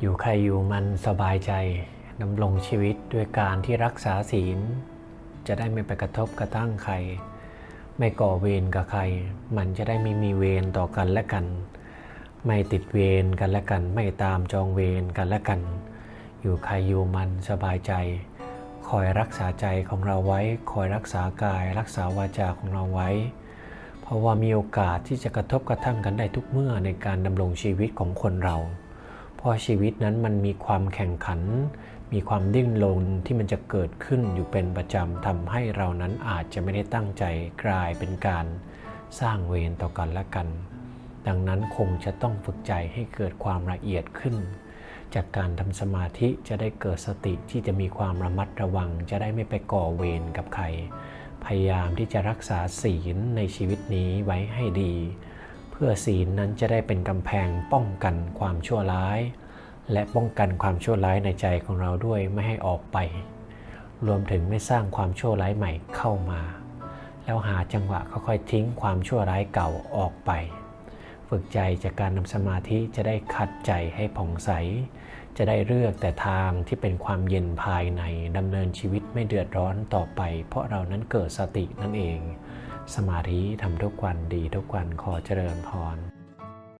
อยู่ใครอยู่มันสบายใจดำรงชีวิตด้วยการที่รักษาศีล จะได้ไม่ไปกระทบกระทั่งใคร ไม่ก่อเวรกับใคร มันจะได้ไม่มีเวรต่อกันและกัน ไม่ติดเวรกันและกัน ไม่ตามจองเวรกันและกัน อยู่ใครอยู่มันสบายใจ คอยรักษาใจของเราไว้ คอยรักษากาย รักษาวาจาของเราไว้ เพราะว่ามีโอกาสที่จะกระทบกระทั่งกันได้ทุกเมื่อในการดำรงชีวิตของคนเรา เพราะชีวิตนั้นมันมีความแข่งขัน มีความดิ้นรนที่มันจะเกิดขึ้นอยู่เป็นประจำทำให้เรานั้นอาจจะไม่ได้ตั้งใจกลายเป็นการสร้างเวรต่อกันและกัน ดังนั้นคงจะต้องฝึกใจให้เกิดความละเอียดขึ้น จากการทำสมาธิจะได้เกิดสติที่จะมีความระมัดระวัง จะได้ไม่ไปก่อเวรกับใคร พยายามที่จะรักษาศีลในชีวิตนี้ไว้ให้ดี พื่อศีลนั้นจะได้เป็นกำแพงป้องกันความชั่วร้าย และป้องกันความชั่วร้ายในใจของเราด้วยไม่ให้ออกไป รวมถึงไม่สร้างความชั่วร้ายใหม่เข้ามา แล้วหาจังหวะค่อยๆทิ้งความชั่วร้ายเก่าออกไป ฝึกใจจากการนำสมาธิจะได้คัดใจให้ผ่องใส จะได้เลือกแต่ทางที่เป็นความเย็นภายในดำเนินชีวิตไม่เดือดร้อนต่อไป เพราะเรานั้นเกิดสตินั่นเอง สมาธิทำทุกวันดีทุกวันขอเจริญพร